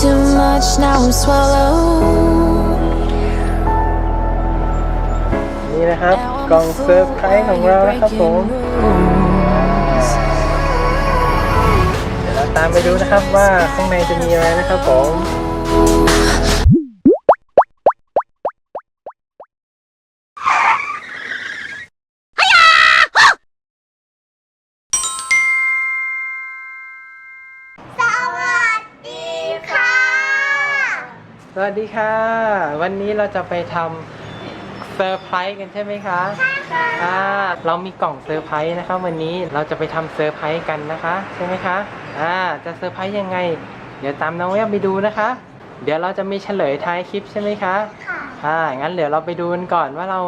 too much, now I'm swallowed. นี่นะครับ กล่องเซอร์ไพรส์ของเรานะครับผม เดี๋ยวเราตามไปดูนะครับว่าข้างในจะมีอะไรนะครับผม สวัสดีค่ะ วันนี้เราจะไปทำเซอร์ไพรส์กันใช่ไหมคะใช่ค่ะอ่าเรามีกล่องเซอร์ไพรส์นะครับวันนี้เราจะไปทำเซอร์ไพรส์กันนะคะใช่ไหมคะอ่าจะเซอร์ไพรส์ยังไง เดี๋ยวตามน้องแววไปดูนะคะ เดี๋ยวเราจะมีเฉลยท้ายคลิปใช่ไหมคะค่ะอ่างั้นเดี๋ยวเราไปดูกันก่อนว่าเรา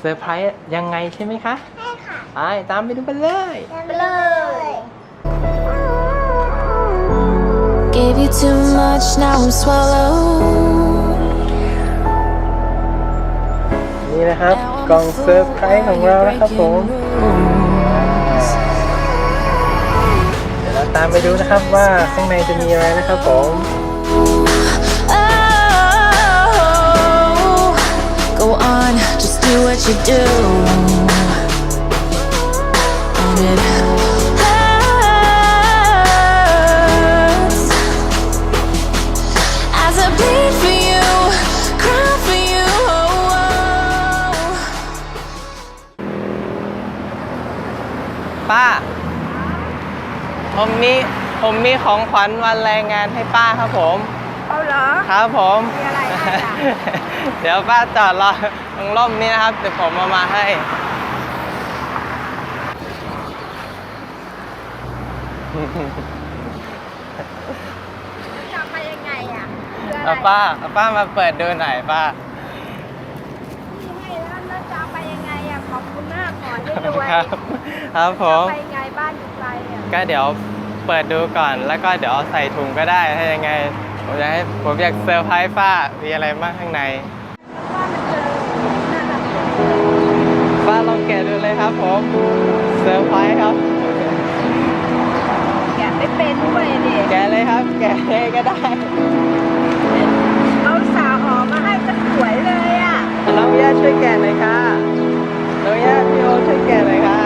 เซอร์ไพรส์ยังไงใช่ไหมคะใช่ค่ะไปตามไปดูกันเลยไปเลย Gave you too much, now I'm swallowed. นี่นะครับ กล่องเซอร์ไพรส์ของเรานะครับผม เดี๋ยวเราตามไปดูนะครับว่าข้างในจะมีอะไรนะครับผม Oh, go on, just do what you do. And it ป้า ผมมีผมมีของขวัญวันแรงงานให้ป้าครับผม เอาเหรอ ครับผม มีอะไรให้จ๊ะเดี๋ยวป้าจอดรอตรงร่มนี้นะครับ เดี๋ยวผมเอามาให้ จะไปยังไงอะคืออะไรเอาป้าเอาป้ามาเปิดดูหน่อยป้า ที่ให้แล้วแล้วจะไปยังไงอะขอบคุณมากก่อนที่รวยครับ ครับผมจะไปยังไงบ้านอยู่ไกลอะก็เดี๋ยวเปิดดูก่อนแล้วก็เดี๋ยวเอาใส่ถุงก็ได้ถ้ายังไง ผมจะให้ผมอยากเซอร์ไพรส์ป้ามีอะไรบ้างข้างในว่ามันเจอน่ารักจังเลยป้าลองแกะดูเลยครับผมเซอร์ไพรส์ครับ แกะไม่เป็นด้วยดิแกะเลยครับ แกะเลยก็ได้เอาสาวหอมมาให้ก็สวยเลยอะน้องย่าช่วยแกะหน่อยค่ะน้องย่าพี่โอช่วยแกะหน่อยค่ะ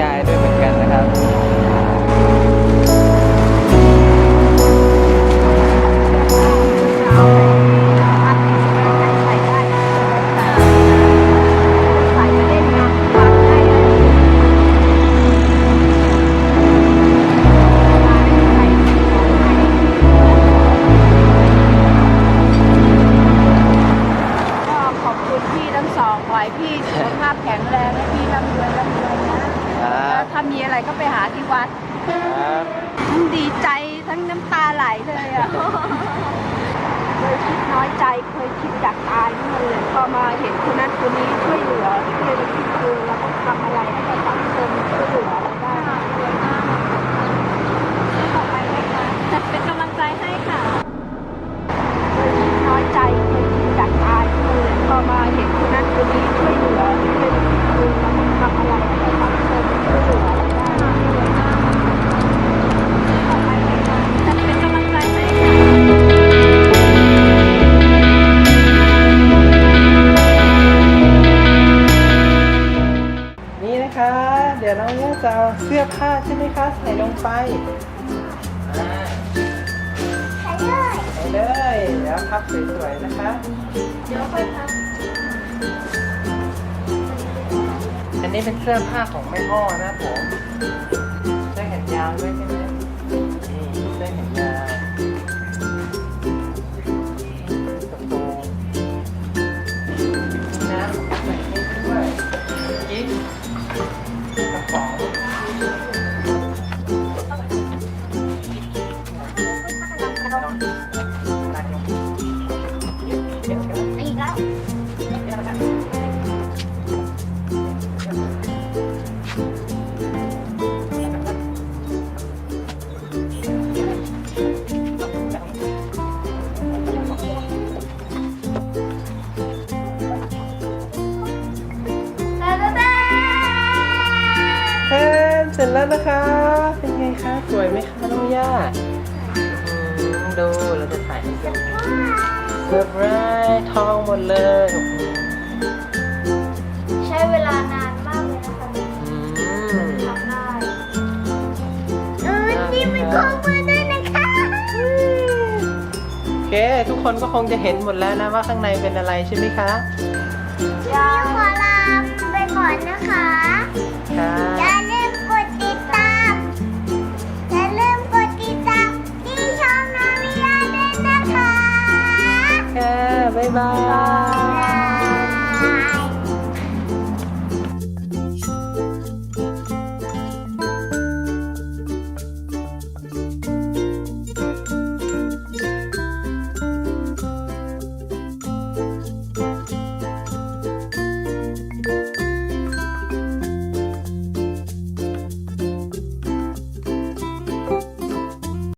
ยายด้วยเหมือนกันนะครับ น้อยใจเคยคิดอยากตายนี่เลยพอมาเห็นคนนั้นคนนี้ช่วยเหลือช่วยเหลือที่คือเราต้องทำอะไรให้กับสังคมช่วยเหลือ สวยๆนะคะ เดี๋ยวค่อยพักอันนี้เป็นเสื้อผ้าของแม่อ้อนะผมเสื้อแขนยาวด้วยใช่ไหม เสร็จแล้วนะคะ เป็นไงคะ สวยไหมคะน้องย่าอืมดูเราจะถ่ายให้ดูเซอร์ไพรส์ทองหมดเลยโอ้โหใช้เวลานานมากเลยนะคะอืมทำได้เออนี่มันของมือด้วยนะคะโอเค ทุกคนก็คงจะเห็นหมดแล้วนะว่าข้างในเป็นอะไรใช่ไหมคะพี่ขอลาไปก่อนนะคะค่ะ